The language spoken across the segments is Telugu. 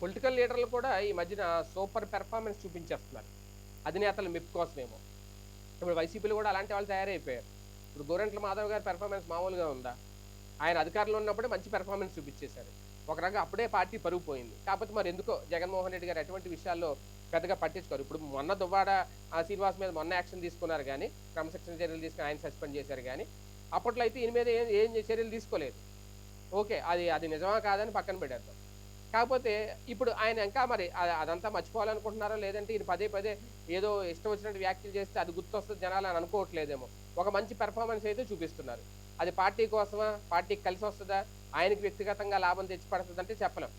పొలిటికల్ లీడర్లు కూడా ఈ మధ్యన సూపర్ పెర్ఫార్మెన్స్ చూపించేస్తున్నారు. అధినేతలు మెప్పు కోసమేమో ఇప్పుడు వైసీపీలు కూడా అలాంటి వాళ్ళు తయారైపోయారు. ఇప్పుడు గోరంట్ల మాధవ్ గారి పెర్ఫార్మెన్స్ మామూలుగా ఉందా? ఆయన అధికారంలో ఉన్నప్పుడే మంచి పెర్ఫార్మెన్స్ చూపించేశారు. ఒక రకంగా అప్పుడే పార్టీ పరుగు పోయింది కాకపోతే మరి ఎందుకో జగన్మోహన్ రెడ్డి గారు ఎటువంటి విషయాల్లో పెద్దగా పట్టించుకోరు. ఇప్పుడు మొన్న దువ్వాడ ఆ శ్రీనివాస్ మీద మొన్న యాక్షన్ తీసుకున్నారు కానీ క్రమశిక్షణ చర్యలు తీసుకుని ఆయన సస్పెండ్ చేశారు కానీ అప్పట్లో అయితే ఈయన మీద ఏం ఏం చర్యలు తీసుకోలేదు. ఓకే అది అది నిజమా కాదని పక్కన పెట్టేద్దాం. కాకపోతే ఇప్పుడు ఆయన ఇంకా మరి అదంతా మర్చిపోవాలనుకుంటున్నారో? లేదంటే ఈయన పదే పదే ఏదో ఇష్టం వచ్చినట్టు వ్యాఖ్యలు చేస్తే అది గుర్తొస్తుంది జనాలు అని అనుకోవట్లేదేమో. ఒక మంచి పెర్ఫార్మెన్స్ అయితే చూపిస్తున్నారు. అది పార్టీ కోసమా? పార్టీకి కలిసి వస్తుందా? ఆయనకి వ్యక్తిగతంగా లాభం తెచ్చిపడుతుందంటే చెప్పలేం.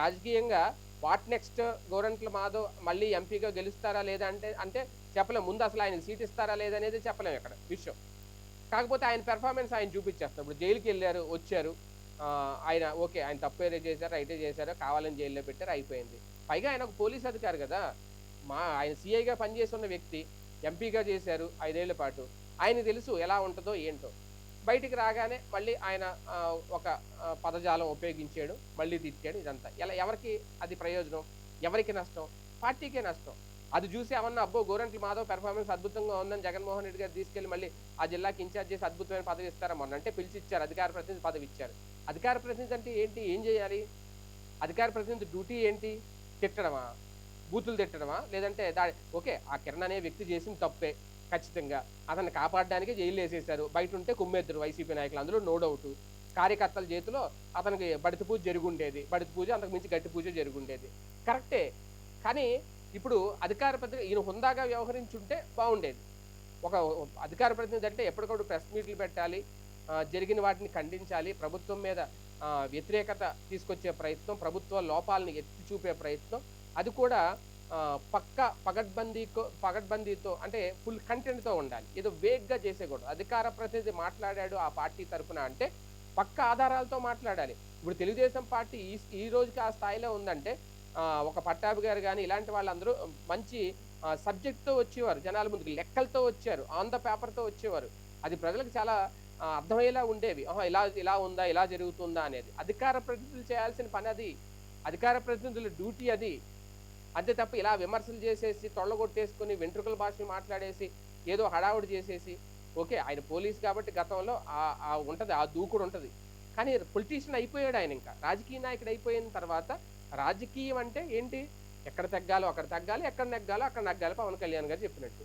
రాజకీయంగా వాట్ నెక్స్ట్ గోరంట్ల మాధవ్ మళ్ళీ ఎంపీగా గెలుస్తారా లేదా అంటే అంటే చెప్పలేం. ముందు అసలు ఆయన సీట్ ఇస్తారా లేదనేది చెప్పలేం ఇక్కడ. విషయం. కాకపోతే ఆయన పెర్ఫార్మెన్స్ ఆయన చూపించేస్తాం ఇప్పుడు జైలుకి వెళ్ళారు వచ్చారు. ఆయన ఓకే ఆయన తప్పు ఏదో చేశారు రైటే చేశారు కావాలని జైల్లో పెట్టారు అయిపోయింది. పైగా ఆయన ఒక పోలీస్ అధికారి కదా. మా ఆయన సిఐగా పనిచేస్తున్న వ్యక్తి ఎంపీగా చేశారు ఐదేళ్ళ పాటు. ఆయన తెలుసు ఎలా ఉంటుందో ఏంటో. బయటికి రాగానే మళ్ళీ ఆయన ఒక పదజాలం ఉపయోగించాడు మళ్ళీ తిట్టాడు ఇదంతా. ఎలా ఎవరికి అది ప్రయోజనం? ఎవరికి నష్టం? పార్టీకే నష్టం. అది చూసి ఏమన్నా అబ్బో గోరంటి మాధవ్ పెర్ఫార్మెన్స్ అద్భుతంగా ఉందని జగన్మోహన్ రెడ్డి గారు తీసుకెళ్ళి మళ్ళీ ఆ జిల్లాకి ఇన్ఛార్జ్ చేసి అద్భుతమైన పదవి ఇస్తారా? మొన్న అంటే పిలిచి ఇచ్చారు అధికార ప్రతినిధి పదవి ఇచ్చారు. అధికార ప్రతినిధి అంటే ఏంటి? ఏం చేయాలి? అధికార ప్రతినిధి డ్యూటీ ఏంటి? తిట్టడమా? బూతులు తిట్టడమా? లేదంటే దా ఓకే ఆ కిరణ్ అనే వ్యక్తి చేసిన తప్పే ఖచ్చితంగా. అతన్ని కాపాడడానికి జైలు వేసేశారు. బయట ఉంటే కుమ్మెద్దరు వైసీపీ నాయకులు అందులో నో డౌట్. కార్యకర్తల చేతిలో అతనికి బడిత పూజ జరుగుండేది బడిత పూజ అంతకు మించి గట్టి పూజ జరుగుండేది కరెక్టే. కానీ ఇప్పుడు అధికార ప్రతినిధి ఈయన హుందాగా వ్యవహరించుంటే బాగుండేది ఒక అధికార ప్రతినిధి అంటే ఎప్పటికప్పుడు ప్రెస్ మీట్లు పెట్టాలి జరిగిన వాటిని ఖండించాలి ప్రభుత్వం మీద వ్యతిరేకత తీసుకొచ్చే ప్రయత్నం ప్రభుత్వ లోపాలను ఎత్తి చూపే ప్రయత్నం అది కూడా పక్క పగడ్బందీతో పగడ్బందీతో అంటే ఫుల్ కంటెంట్తో ఉండాలి. ఏదో వేగ్గా చేసేకూడదు అధికార ప్రతినిధి మాట్లాడాడు ఆ పార్టీ తరపున అంటే పక్క ఆధారాలతో మాట్లాడాలి. ఇప్పుడు తెలుగుదేశం పార్టీ ఈ ఈ రోజుకి ఆ స్థాయిలో ఉందంటే ఒక పట్టాభి గారు కానీ ఇలాంటి వాళ్ళందరూ మంచి సబ్జెక్ట్తో వచ్చేవారు. జనాల ముందుకు లెక్కలతో వచ్చారు. ఆన్ ద పేపర్తో వచ్చేవారు. అది ప్రజలకు చాలా అర్థమయ్యేలా ఉండేవి. ఆహా, ఇలా ఇలా ఉందా ఇలా జరుగుతుందా అనేది. అధికార ప్రతినిధులు చేయాల్సిన పని అది. అధికార ప్రతినిధుల డ్యూటీ అది. అంతే తప్ప ఇలా విమర్శలు చేసేసి తొళ్ళగొట్టేసుకుని వెంట్రుకల భాషను మాట్లాడేసి ఏదో హడావుడి చేసేసి ఓకే ఆయన పోలీస్ కాబట్టి గతంలో ఆ- ఉంటుంది ఆ దూకుడు ఉంటుంది. కానీ పొలిటీషియన్ అయిపోయాడు ఆయన ఇంకా. రాజకీయ నాయకుడు అయిపోయిన తర్వాత రాజకీయం అంటే ఏంటి? ఎక్కడ తగ్గాలో అక్కడ తగ్గాలి ఎక్కడ నెగ్గాలో అక్కడ నగ్గాలి. పవన్ కళ్యాణ్ గారు చెప్పినట్టు.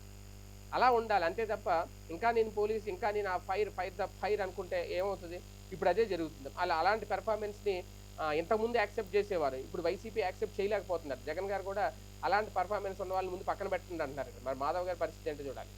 అలా ఉండాలి. అంతే తప్ప ఇంకా నేను పోలీస్ ఇంకా నేను ఆ ఫైర్ ఫైర్ ద ఫైర్ అనుకుంటే ఏమవుతుంది? ఇప్పుడు అదే జరుగుతుంది. అలా అలాంటి పెర్ఫార్మెన్స్ని ఇంతకుముందు యాక్సెప్ట్ చేసేవారు. ఇప్పుడు వైసీపీ యాక్సెప్ట్ చేయలేకపోతున్నారు. జగన్ గారు కూడా అలాంటి పర్ఫార్మెన్స్ ఉన్న వాళ్ళని ముందు పక్కన పెట్టండి అంటున్నారు. మరి మాధవ్ గారి పరిస్థితి ఏంటో చూడాలి.